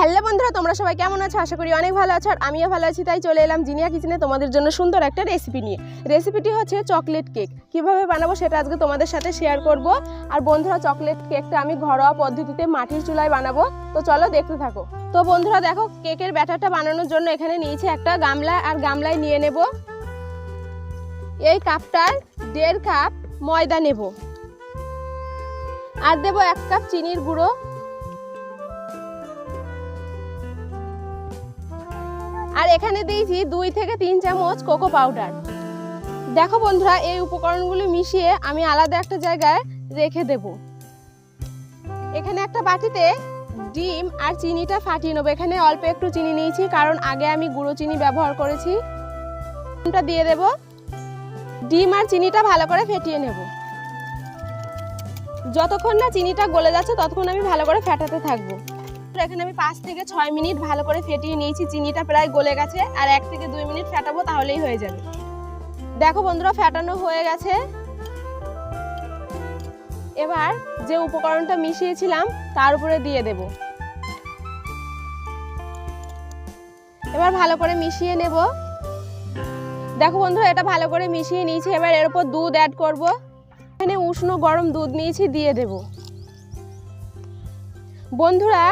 Hello বন্ধুরা, তোমরা সবাই কেমন আছো? আশা করি অনেক ভালো আছো, আর আমিও ভালো আছি, তাই চলে এলাম জিনিয়া কিচেনে তোমাদের জন্য সুন্দর একটা রেসিপি নিয়ে। রেসিপিটি হচ্ছে চকলেট কেক কীভাবে বানাবো সেটা আজকে তোমাদের সাথে শেয়ার করব। আর বন্ধুরা চকলেট কেকটা আমি ঘরোয়া পদ্ধতিতে মাটির চুলায় বানাবো। তো চলো দেখতে থাকো। তো বন্ধুরা, দেখো কেকের ব্যাটারটা বানানোর জন্য এখানে নিয়েছি একটা গামলা, আর গামলায় নিয়ে নেব এই কাপটার দেড় কাপ ময়দা নেব। আর দেবো এক কাপ চিনির গুঁড়ো। আর এখানে দিয়েছি দুই থেকে তিন চামচ কোকো পাউডার। দেখো বন্ধুরা, এই উপকরণগুলো মিশিয়ে আমি আলাদা একটা জায়গায় রেখে দেব। এখানে একটা বাটিতে ডিম আর চিনিটা ফাটিয়ে নেব। এখানে অল্প একটু চিনি নিয়েছি, কারণ আগে আমি গুঁড়ো চিনি ব্যবহার করেছি। ডিমটা দিয়ে দেব। ডিম আর চিনিটা ভালো করে ফেটিয়ে নেব। যতক্ষণ না চিনিটা গলে যাচ্ছে, ততক্ষণ আমি ভালো করে ফেটাতে থাকব। এখানে আমি পাঁচ থেকে ছয় মিনিট ভালো করে ফেটিয়ে নিয়েছি। চিনিটা প্রায় গলে গেছে। আর এক থেকে দুই মিনিট ফেটাবো তাহলেই হয়ে যাবে। দেখো বন্ধুরা, ফেটানো হয়ে গেছে। এবার যে উপকরণটা মিশিয়েছিলাম, তার উপরে দিয়ে দেব। এবার ভালো করে মিশিয়ে নেব। দেখো বন্ধুরা, এটা ভালো করে মিশিয়ে নিয়েছি। এবার এর উপর দুধ অ্যাড করব। এখানে উষ্ণ গরম দুধ নিয়েছি, দিয়ে দেব। বন্ধুরা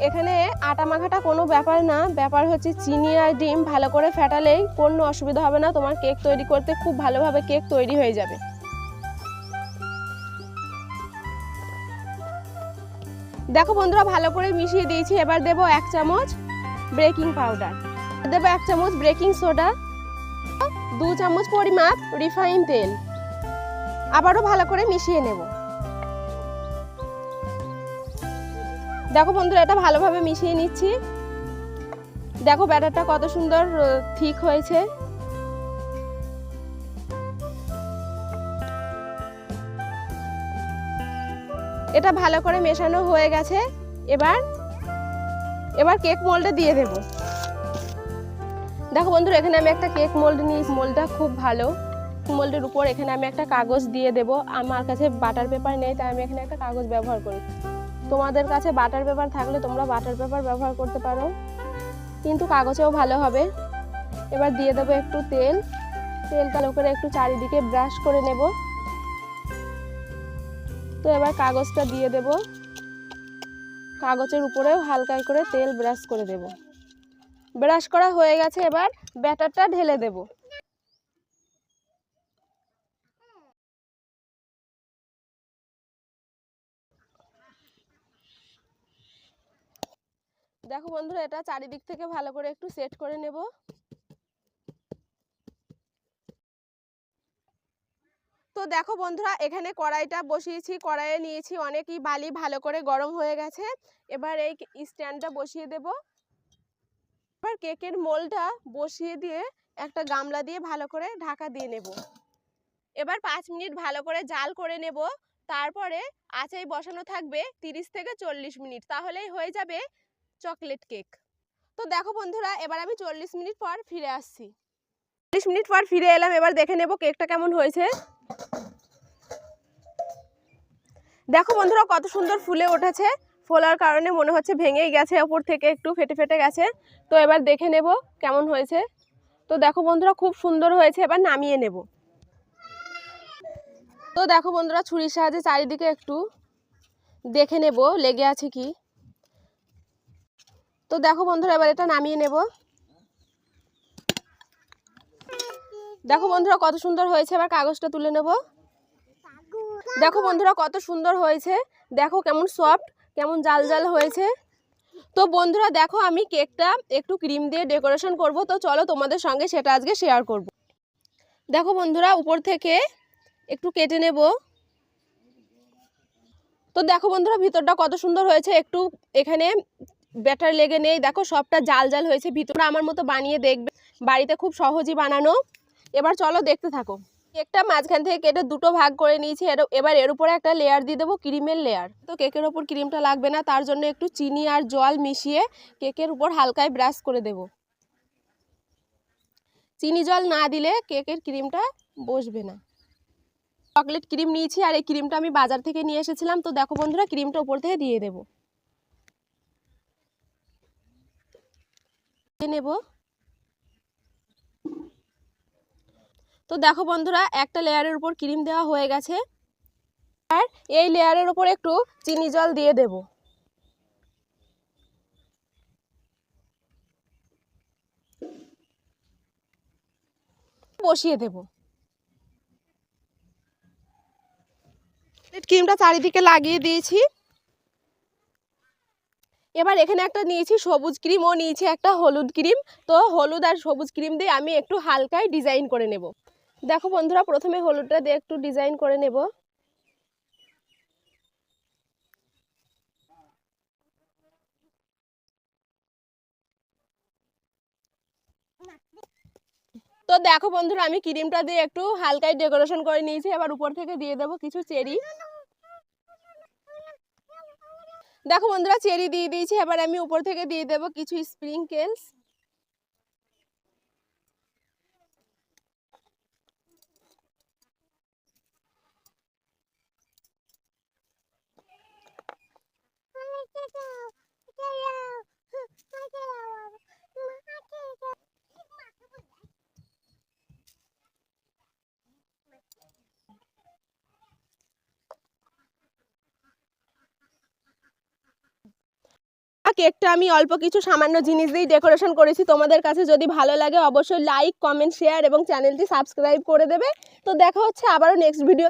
এখানে আটা মাখাটা কোনো ব্যাপার না। ব্যাপার হচ্ছে চিনি আর ডিম ভালো করে ফেটালেই কোনো অসুবিধা হবে না। তোমার কেক তৈরি করতে খুব ভালোভাবে কেক তৈরি হয়ে যাবে। দেখো বন্ধুরা, ভালো করে মিশিয়ে দিয়েছি। এবার দেবো এক চামচ বেকিং পাউডার। দেবো এক চামচ বেকিং সোডা। দু চামচ পরিমাপ রিফাইন তেল। আবারও ভালো করে মিশিয়ে নেব। দেখো বন্ধুরা, এটা ভালোভাবে মিশিয়ে নিচ্ছি। দেখো ব্যাটারটা কত সুন্দর ঠিক হয়েছে। এটা ভালো করে মেশানো হয়ে গেছে। এবার এবার কেক মোল্ডে দিয়ে দেব। দেখো বন্ধুরা, এখানে আমি একটা কেক মোল্ড নিই, মোল্ডটা খুব ভালো। মোল্ডের উপর এখানে আমি একটা কাগজ দিয়ে দেব। আমার কাছে বাটার পেপার নেই, তাই আমি এখানে একটা কাগজ ব্যবহার করি। তোমাদের কাছে বাটার পেপার থাকলে তোমরা বাটার পেপার ব্যবহার করতে পারো। কিন্তু কাগজেও ভালো হবে। এবার দিয়ে দেবো একটু তেল। তেল ভালো করে একটু চারিদিকে ব্রাশ করে নেব। তো এবার কাগজটা দিয়ে দেব। কাগজের উপরেও হালকা করে তেল ব্রাশ করে দেব। ব্রাশ করা হয়ে গেছে, এবার ব্যাটারটা ঢেলে দেবো। দেখো বন্ধুরা, এটা চারিদিক থেকে ভালো করে একটু সেট করে নেব। তো দেখো বন্ধুরা, এখানে কড়াইটা বসিয়েছি, কড়াইয়ে নিয়েছি অনেকই বালি, ভালো করে গরম হয়ে গেছে। এবার এই স্ট্যান্ডটা বসিয়ে দেব। এবার কেকের মোলটা বসিয়ে দিয়ে একটা গামলা দিয়ে ভালো করে ঢাকা দিয়ে নেব। এবার পাঁচ মিনিট ভালো করে জাল করে নেব। তারপরে আঁচাই বসানো থাকবে তিরিশ থেকে চল্লিশ মিনিট। তাহলেই হয়ে যাবে চকলেট কেক। তো দেখো বন্ধুরা, এবার আমি চল্লিশ মিনিট পর ফিরে আসছি। চল্লিশ মিনিট পর ফিরে এলাম, এবার দেখে নেব কেকটা কেমন হয়েছে। দেখো বন্ধুরা, কত সুন্দর ফুলে উঠেছে। ফোলার কারণে মনে হচ্ছে ভেঙেই গেছে, ওপর থেকে একটু ফেটে ফেটে গেছে। তো এবার দেখে নেব কেমন হয়েছে। তো দেখো বন্ধুরা, খুব সুন্দর হয়েছে, এবার নামিয়ে নেব। তো দেখো বন্ধুরা, ছুরির সাহায্যে চারিদিকে একটু দেখে নেব, লেগে আছে কি। তো দেখো বন্ধুরা, এবার এটা নামিয়ে নেব। দেখো বন্ধুরা, কত সুন্দর হয়েছে। এবার কাগজটা তুলে নেব। দেখো বন্ধুরা, কত সুন্দর হয়েছে। দেখো কেমন সফট কেমন জাল জাল হয়েছে। তো বন্ধুরা, দেখো আমি কেকটা একটু ক্রিম দিয়ে ডেকোরেশন করব। তো চলো তোমাদের সঙ্গে সেটা আজকে শেয়ার করব। দেখো বন্ধুরা, উপর থেকে একটু কেটে নেব। তো দেখো বন্ধুরা, ভিতরটা কত সুন্দর হয়েছে। একটু এখানে ব্যাটার লেগে নেই। দেখো সবটা জাল জাল হয়েছে, ভিতরে আমার মতো বানিয়ে দেখবে। বাড়িতে খুব সহজই বানানো। এবার চলো দেখতে থাকো। কেকটা মাঝখান থেকে কেটে দুটো ভাগ করে নিয়েছি। এবার এর উপরে একটা লেয়ার দিয়ে দেবো ক্রিমের লেয়ার তো কেকের ওপর ক্রিমটা লাগবে না, তার জন্য একটু চিনি আর জল মিশিয়ে কেকের উপর হালকায় ব্রাশ করে দেব। চিনি জল না দিলে কেকের ক্রিমটা বসবে না। চকলেট ক্রিম নিয়েছি আর এই ক্রিমটা আমি বাজার থেকে নিয়ে এসেছিলাম। তো দেখো বন্ধুরা ক্রিমটা উপর থেকে দিয়ে দেবো। নেব। তো দেখো বন্ধুরা, একটা লেয়ারের উপর ক্রিম দেওয়া হয়ে গেছে। আর এই লেয়ারের উপর একটু চিনি জল দিয়ে দেব। বসিয়ে দেব। ক্রিমটা চারিদিকে লাগিয়ে দিয়েছি। এবার এখানে একটা নিয়েছি সবুজ ক্রিম ও নিয়েছি একটা হলুদ ক্রিম। তো হলুদ আর সবুজ ক্রিম দিয়ে আমি একটু হালকায় ডিজাইন করে নেব। দেখো বন্ধুরা, প্রথমে হলুদটা দিয়ে একটু ডিজাইন করে নেব। তো দেখো বন্ধুরা, আমি ক্রিমটা দিয়ে একটু হালকায় ডেকোরেশন করে নিয়েছি। এবার উপর থেকে দিয়ে দেবো কিছু চেরি। দেখো বন্ধুরা চেরি দিয়ে দিয়েছি এবার আমি উপর থেকে দিয়ে দেবো কিছু স্প্রিংকেলস কেকটা আমি অল্প কিছু সামান্য জিনিস দিয়েই ডেকোরেশন করেছি। তোমাদের কাছে যদি ভালো লাগে, অবশ্যই লাইক কমেন্ট শেয়ার এবং চ্যানেলটি সাবস্ক্রাইব করে দেবে। তো দেখা হচ্ছে আবারও নেক্সট ভিডিও